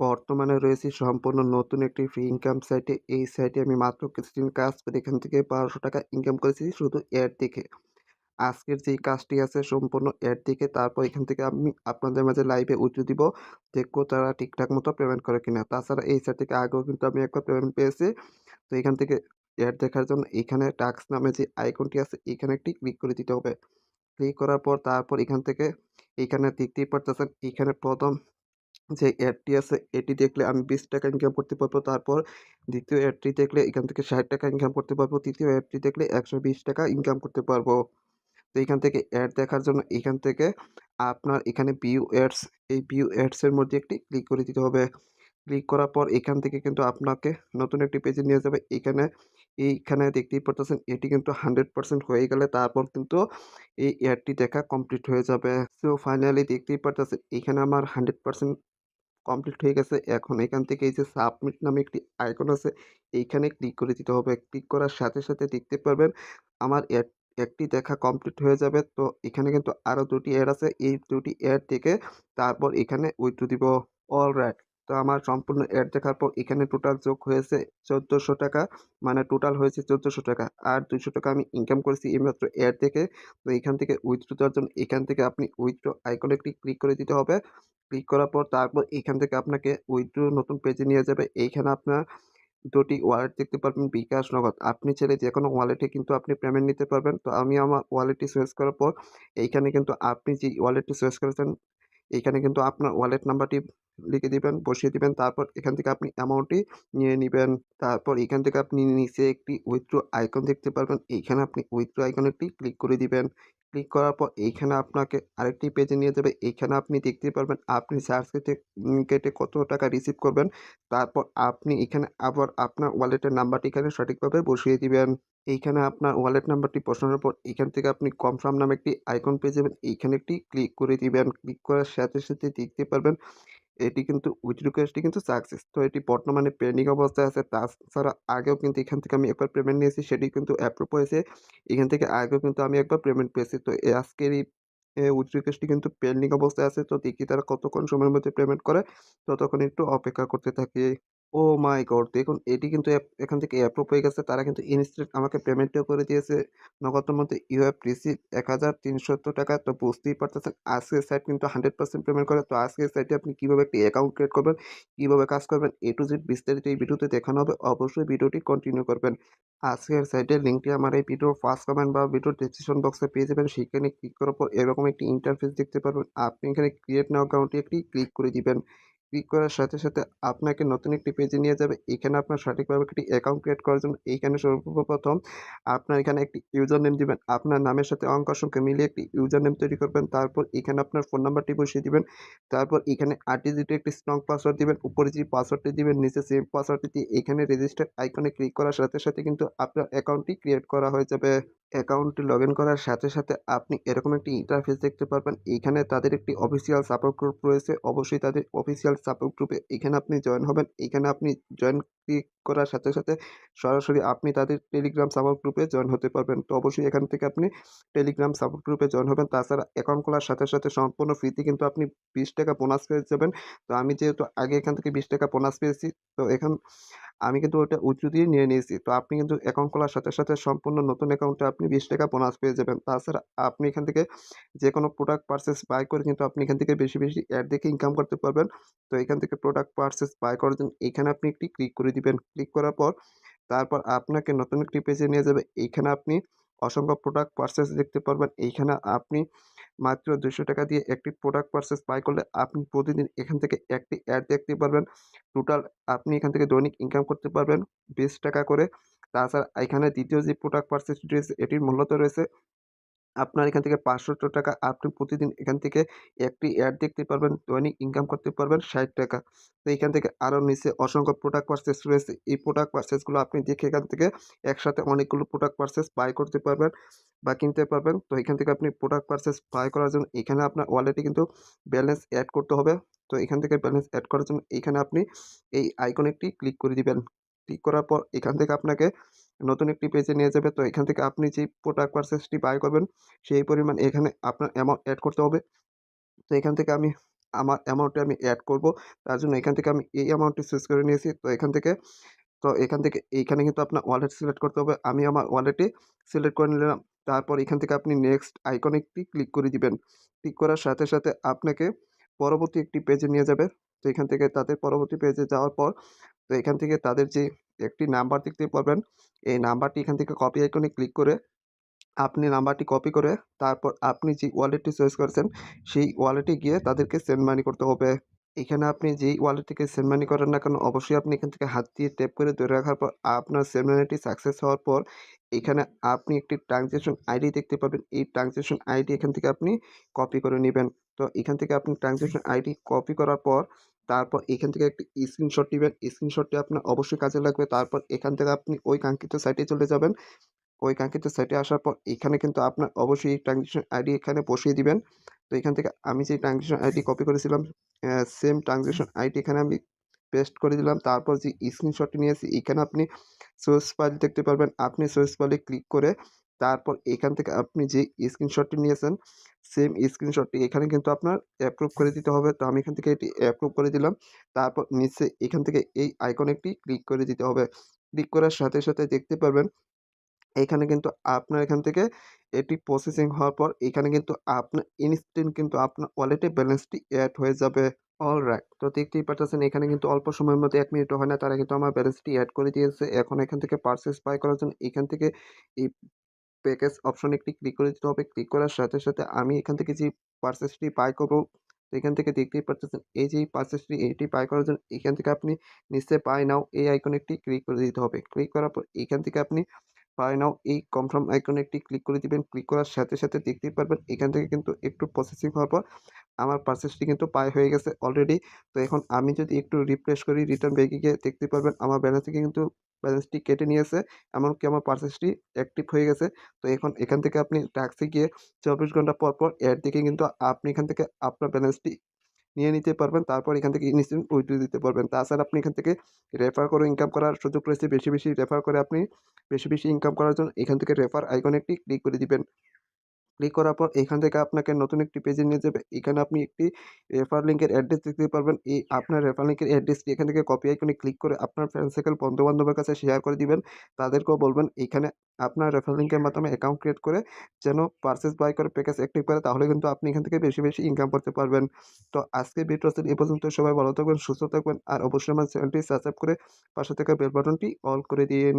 বর্তমানে রয়েছি সম্পূর্ণ নতুন একটি ফ্রি ইনকাম সাইটে। এই সাইটে আমি মাত্র কিছুদিন কাজ করে এখান থেকে ৳১২০০ ইনকাম করেছি শুধু এড দেখে। আজকের যেই কাজটি আছে সম্পূর্ণ এড দেখে, তারপর এখান থেকে আমি আপনাদের মাঝে লাইভে উঁচু দিব। দেখব তারা ঠিকঠাক মতো পেমেন্ট করে কিনা। তাছাড়া এই সাইট থেকে আগেও কিন্তু আমি একবার পেমেন্ট পেয়েছি। তো এখান থেকে এড দেখার জন্য এখানে টাস্ক নামে যে আইকনটি আছে, এখানে একটি ক্লিক করে দিতে হবে। ক্লিক করার পর তারপর এখান থেকে, এখানে দেখতেই পারতেছেন, এখানে ১ম যে অ্যাডটি আছে এটি দেখলে আমি ৳২০ ইনকাম করতে পারব। তারপর দ্বিতীয় অ্যাডটি দেখলে এখান থেকে ৳৬০ ইনকাম করতে পারব। তৃতীয় অ্যাডটি দেখলে ৳১২০ ইনকাম করতে পারব। তো এখান থেকে অ্যাড দেখার জন্য এখান থেকে আপনার এখানে ভিউ অ্যাডস এই ভিউ অ্যাডসের মধ্যে একটি ক্লিক করে দিতে হবে। ক্লিক করার পর এখান থেকে কিন্তু আপনাকে নতুন একটি পেজে নিয়ে যাবে। এখানে, এইখানে দেখতেই পারতেছেন, এটি কিন্তু 100% হয়ে গেলে তারপর কিন্তু এই অ্যাডটি দেখা কমপ্লিট হয়ে যাবে। সো ফাইনালি দেখতেই পারতেছেন, এখানে আমার 100% কমপ্লিট হয়ে গেছে। এখন এখান থেকে এই যে সাবমিট নামে একটি আইকন আছে এইখানে ক্লিক করে দিতে হবে। ক্লিক করার সাথে, সাথে দেখতে পারবেন আমার একটি দেখা কমপ্লিট হয়ে যাবে। তো এখানে কিন্তু আরও দুটি অ্যাড আছে। এই দুটি অ্যাড থেকে তারপর এখানে উইথড্র দিব। অলরাইট তো আমার সম্পূর্ণ অ্যাড দেখার পর এখানে টোটাল যোগ হয়েছে ৳১৪০০ মানে টোটাল হয়েছে ৳১৪০০ আর ৳২০০ আমি ইনকাম করেছি এইমাত্র অ্যাড থেকে তো এখান থেকে উইথড্র দেওয়ার জন্য এখান থেকে আপনি উইথড্র আইকনে ক্লিক করে দিতে হবে। ক্লিক করার পর তারপর এখান থেকে আপনাকে উইথড্র নতুন পেজে নিয়ে যাবে। এইখানে আপনার দুটি ওয়ালেট দেখতে পারবেন বিকাশ, নগদ। আপনি চাইলে যেকোনো ওয়ালেটে কিন্তু আপনি পেমেন্ট নিতে পারবেন। তো আমি আমার ওয়ালেটটি চয়েস করার পর এইখানে কিন্তু আপনি যে ওয়ালেটটি চয়েস করেছেন এইখানে কিন্তু আপনার ওয়ালেট নাম্বারটি লিখে দিবেন, বসিয়ে দিবেন। তারপর এখান থেকে আপনি অ্যামাউন্টটি নিয়ে নিবেন। তারপর এখান থেকে আপনি নিচে একটি উইথড্র আইকন দেখতে পারবেন। এইখানে আপনি উইথড্র আইকনে একটি ক্লিক করে দিবেন। ক্লিক করার পর এইখানে আপনাকে আরেকটি পেজে নিয়ে যাবে। এইখানে আপনি দেখতে পারবেন আপনি সার্চ কেটে কেটে কত টাকা রিসিভ করবেন। তারপর আপনি এখানে আবার আপনার ওয়ালেটের নাম্বারটি এখানে সঠিকভাবে বসিয়ে দিবেন। এইখানে আপনার ওয়ালেট নাম্বারটি বসানোর পর এখান থেকে আপনি কনফার্ম নামে একটি আইকন পেয়ে যাবেন। এইখানে একটি ক্লিক করে দিবেন। ক্লিক করার সাথে, সাথে দেখতে পারবেন এটি কিন্তু উইথ রিকোয়েস্টটি কিন্তু সাকসেস। তো এটি বর্তমানে পেন্ডিং অবস্থায় আছে। তাছাড়া আগেও কিন্তু এখান থেকে আমি একবার পেমেন্ট নিয়েছি, সেটি কিন্তু অ্যাপ্রুভ হয়েছে। এখান থেকে আগেও কিন্তু আমি একবার পেমেন্ট পেয়েছি। তো আজকের এই, এ রিকোয়েস্টটি কিন্তু পেন্ডিং অবস্থায় আছে। তো দেখি তারা কতক্ষণ সময়ের মধ্যে পেমেন্ট করে। ততক্ষণ একটু অপেক্ষা করতে থাকি। Oh my god! দেখুন এটি কিন্তু এখান থেকে অ্যাপ্রুভ হয়ে গেছে। তারা কিন্তু ইনস্ট্যান্ট আমাকে পেমেন্টও করে দিয়েছে। নগদের মধ্যে ইউ হ্যাভ রিসিভড ৳১৩৭০ তো বুঝতেই পারতেছেন আজকের সাইট কিন্তু 100% পেমেন্ট করে। তো আজকের সাইটে আপনি কীভাবে একটি অ্যাকাউন্ট ক্রিয়েট করবেন, কীভাবে কাজ করবেন এ টু জেড বিস্তারিত এই ভিডিওতে দেখানো হবে। অবশ্যই ভিডিওটি কন্টিনিউ করবেন। আজকের সাইটের লিঙ্কটি আমার এই ভিডিওর ফার্স্ট কমেন্ট বা ভিডিওর ডেসক্রিপশন বক্সে পেয়ে যাবেন। সেখানে ক্লিক করার পর এরকম একটি ইন্টারফেস দেখতে পারবেন। আপনি এখানে ক্রিয়েট নাও অ্যাকাউন্টে একটি ক্লিক করে দিবেন। ক্লিক করার সাথে, সাথে আপনাকে নতুন একটি পেজে নিয়ে যাবে। এখানে আপনার সঠিকভাবে একটি অ্যাকাউন্ট ক্রিয়েট করার জন্য এইখানে সর্বপ্রথম আপনার এখানে একটি ইউজার নেম দিবেন। আপনার নামের সাথে অঙ্ক সংখ্যা মিলিয়ে একটি ইউজার নেম তৈরি করবেন। তারপর এখানে আপনার ফোন নাম্বারটি বসিয়ে দিবেন। তারপর এখানে ৮ ডিজিটের একটি স্ট্রং পাসওয়ার্ড দিবেন। উপরে যে পাসওয়ার্ডটি দিবেন নিচে সেম পাসওয়ার্ডটি দিয়ে এখানে রেজিস্টার আইকনে ক্লিক করার সাথে, সাথে কিন্তু আপনার অ্যাকাউন্টটি ক্রিয়েট করা হয়ে যাবে। অ্যাকাউন্টটি লগইন করার সাথে, সাথে আপনি এরকম একটি ইন্টারফেস দেখতে পারবেন। এইখানে তাদের একটি অফিসিয়াল সাপোর্ট গ্রুপ রয়েছে। অবশ্যই তাদের অফিসিয়াল সাপোর্ট গ্রুপে এখানে আপনি জয়েন হবেন। এখানে আপনি জয়েন ক্লিক করার সাথে, সাথে সরাসরি আপনি তাদের টেলিগ্রাম সাপোর্ট গ্রুপে জয়েন হতে পারবেন। তো অবশ্যই এখান থেকে আপনি টেলিগ্রাম সাপোর্ট গ্রুপে জয়েন হবেন। তাছাড়া অ্যাকাউন্ট খোলার সাথে, সাথে সম্পূর্ণ ফ্রিতে কিন্তু আপনি ৳২০ বোনাস পেয়ে যাবেন। তো আমি যেহেতু আগে এখান থেকে ৳২০ বোনাস পেয়েছি তো এখন আমি কিন্তু ওটা উঁচু দিয়ে নিয়ে নিয়েছি। তো আপনি কিন্তু অ্যাকাউন্ট খোলার সাথে, সাথে সম্পূর্ণ নতুন অ্যাকাউন্টে আপনি ৳২০ বোনাস পেয়ে যাবেন। তাছাড়া আপনি এখান থেকে যে কোনো প্রোডাক্ট পারচেজ বাই করে কিন্তু আপনি এখান থেকে বেশি, বেশি অ্যাড দেখে ইনকাম করতে পারবেন। তো এখান থেকে প্রোডাক্ট পারচেজ বাই করার জন্য এখানে আপনি একটি ক্লিক করে দিবেন। ক্লিক করার পর তারপর আপনাকে নতুন একটি পেজে নিয়ে যাবে। এইখানে আপনি অসংখ্য প্রোডাক্ট পারচেজ দেখতে পারবেন। এইখানে আপনি মাত্র ৳২০০ দিয়ে একটি প্রোডাক্ট পারচেজ বাই করলে আপনি প্রতিদিন এখান থেকে একটি অ্যাড দেখতে পারবেন। টোটাল আপনি এখান থেকে দৈনিক ইনকাম করতে পারবেন ৳২০ করে। তাছাড়া এখানে দ্বিতীয় যে প্রোডাক্ট পারচেজটি রয়েছে, এটির মূল্যতা রয়েছে আপনার এখান থেকে ৳৫০০ আপনি প্রতিদিন এখান থেকে একটি অ্যাড দেখতে পারবেন। দৈনিক ইনকাম করতে পারবেন ৳৬০ তো এখান থেকে আরও নিচে অসংখ্য প্রোডাক্ট পারচেজ রয়েছে। এই প্রোডাক্ট পারচেজগুলো আপনি দেখে এখান থেকে একসাথে অনেকগুলো প্রোডাক্ট পারচেজ বাই করতে পারবেন বা কিনতে পারবেন। তো এখান থেকে আপনি প্রোডাক্ট পারচেজ বাই করার জন্য এখানে আপনার ওয়ালেটে কিন্তু ব্যালেন্স অ্যাড করতে হবে। তো এখান থেকে ব্যালেন্স অ্যাড করার জন্য এইখানে আপনি এই আইকনে একটি ক্লিক করে দিবেন। ক্লিক করার পর এখান থেকে আপনাকে নতুন একটি পেজে নিয়ে যাবে। তো এখান থেকে আপনি যে প্রোডাক্ট পারচেজটি বাই করবেন, সেই পরিমাণ এখানে আপনার অ্যামাউন্ট অ্যাড করতে হবে। তো এখান থেকে আমি আমার অ্যামাউন্টে আমি অ্যাড করব। তার জন্য এখান থেকে আমি এই অ্যামাউন্টটি চুজ করে নিয়েছি। তো এখান থেকে, তো এখান থেকে এইখানে কিন্তু আপনার ওয়ালেট সিলেক্ট করতে হবে। আমি আমার ওয়ালেটে সিলেক্ট করে নিলাম। তারপর এখান থেকে আপনি নেক্সট আইকনে একটি ক্লিক করে দিবেন। ক্লিক করার সাথে, সাথে আপনাকে পরবর্তী একটি পেজে নিয়ে যাবে। তো এখান থেকে তাদের পরবর্তী পেজে যাওয়ার পর তো এখান থেকে তাদের যে একটি নাম্বার দেখতে পারবেন, এই নাম্বারটি এখান থেকে কপি আইকনে ক্লিক করে আপনি নাম্বারটি কপি করে তারপর আপনি যে ওয়ালেটটি চয়েস করেছেন, সেই ওয়ালেটে গিয়ে তাদেরকে সেন্ড মানি করতে হবে। এখানে আপনি যেই ওয়ালেট থেকে সেন্ড মানি করেন না কেন, অবশ্যই আপনি এখান থেকে হাত দিয়ে ট্যাপ করে ধরে রাখার পর আপনার সেন্ড সাকসেস হওয়ার পর এখানে আপনি একটি ট্রান্সেকশন আইডি দেখতে পাবেন। এই ট্রান্সেকশন আইডি এখান থেকে আপনি কপি করে নেবেন তো এখান থেকে আপনি ট্রান্সেকশন আইডি কপি করার পর তারপর এখান থেকে একটি স্ক্রিনশট নিবেন। স্ক্রিনশটটি আপনার অবশ্যই কাজে লাগবে। তারপর এখান থেকে আপনি ওই কাঙ্ক্ষিত সাইটে চলে যাবেন। ওই কাঙ্ক্ষিত সাইটে আসার পর এখানে কিন্তু আপনার অবশ্যই এই ট্রানজেকশন আইডি এখানে বসিয়ে দিবেন। তো এখান থেকে আমি যে ট্রানজেকশন আইডি কপি করেছিলাম সেম ট্রানজেকশন আইডি এখানে আমি পেস্ট করে দিলাম। তারপর যে স্ক্রিনশটটি নিয়েছি এখানে আপনি সোর্স ফাইল দেখতে পারবেন। আপনি সোর্স ফাইলে ক্লিক করে তারপর এখান থেকে আপনি যে স্ক্রিনশটটি নিয়েছেন সেম স্ক্রিনশটটি এখানে কিন্তু আপনার অ্যাপ্রুভ করে দিতে হবে। তো আমি এখান থেকে এটি অ্যাপ্রুভ করে দিলাম। তারপর নিচে এখান থেকে এই আইকনে একটি ক্লিক করে দিতে হবে। ক্লিক করার সাথে, সাথে দেখতে পারবেন এখানে কিন্তু আপনার এখান থেকে এটি প্রসেসিং হওয়ার পর এখানে কিন্তু আপনার ইনস্ট্যান্ট কিন্তু আপনার ওয়ালেটে ব্যালেন্সটি অ্যাড হয়ে যাবে। অল রাইট তো দেখতেই পারতেছেন এখানে কিন্তু অল্প সময়ের মধ্যে ১ মিনিটও হয় না তারা কিন্তু আমার ব্যালেন্সটি অ্যাড করে দিয়েছে। এখন এখান থেকে পার্সেস বাই করার জন্য এখান থেকে এই প্যাকেজ অপশন একটি ক্লিক করে দিতে হবে। ক্লিক করার সাথে, সাথে আমি এখান থেকে যে পারচেজটি বাই করব, এখান থেকে দেখতেই পারতেছেন এই যে পারচেজটি এটি বাই করার জন্য এখান থেকে আপনি নিচে বাই নাও এই আইকনে একটি ক্লিক করে দিতে হবে। ক্লিক করার পর এখান থেকে আপনি বাই নাও এই কনফার্ম আইকনে একটি ক্লিক করে দিবেন। ক্লিক করার সাথে, সাথে দেখতেই পারবেন এখান থেকে কিন্তু একটু প্রসেসিং হওয়ার পর আমার পার্সেসটি কিন্তু বাই হয়ে গেছে অলরেডি। তো এখন আমি যদি একটু রিফ্রেশ করি রিটার্ন ব্যাকে গিয়ে দেখতে পারবেন আমার ব্যালেন্স থেকে কিন্তু ব্যালেন্সটি কেটে নিয়েছে। এমনকি আমার পার্সেসটি অ্যাক্টিভ হয়ে গেছে। তো এখন এখান থেকে আপনি টাস্কে গিয়ে ২৪ ঘণ্টা পর, পর এর দেখে কিন্তু আপনি এখান থেকে আপনার ব্যালেন্সটি নিয়ে নিতে পারবেন। তারপর এখান থেকে ইনস্ট্যান্ট উইথড্র দিতে পারবেন। তাছাড়া আপনি এখান থেকে রেফার করে ইনকাম করার সুযোগ রয়েছে। বেশি, বেশি রেফার করে আপনি বেশি, বেশি ইনকাম করার জন্য এখান থেকে রেফার আইকনে একটি ক্লিক করে দিবেন। ক্লিক করার পর এখান থেকে আপনাকে নতুন একটি পেজে নিয়ে যাবে। এখানে আপনি একটি রেফার লিঙ্কের অ্যাড্রেস দেখতে পারবেন। এই আপনার রেফার লিঙ্কের অ্যাড্রেসটি এখান থেকে কপি আইকনে ক্লিক করে আপনার ফ্রেন্ড সার্কেল বন্ধু-বান্ধবের কাছে শেয়ার করে দিবেন। তাদেরকেও বলবেন এইখানে আপনার রেফার লিঙ্কের মাধ্যমে অ্যাকাউন্ট ক্রিয়েট করে যেন পার্সেস বাই করে প্যাকেজ অ্যাক্টিভ করে তাহলে কিন্তু আপনি এখান থেকে বেশি, বেশি ইনকাম করতে পারবেন। তো আজকে ভিডিওতে এ পর্যন্ত। সবাই ভালো থাকবেন, সুস্থ থাকবেন। আর অবশ্যই আমার চ্যানেলটি সাবস্ক্রাইব করে পাশে থাকা বেল বাটনটি অল করে দিন।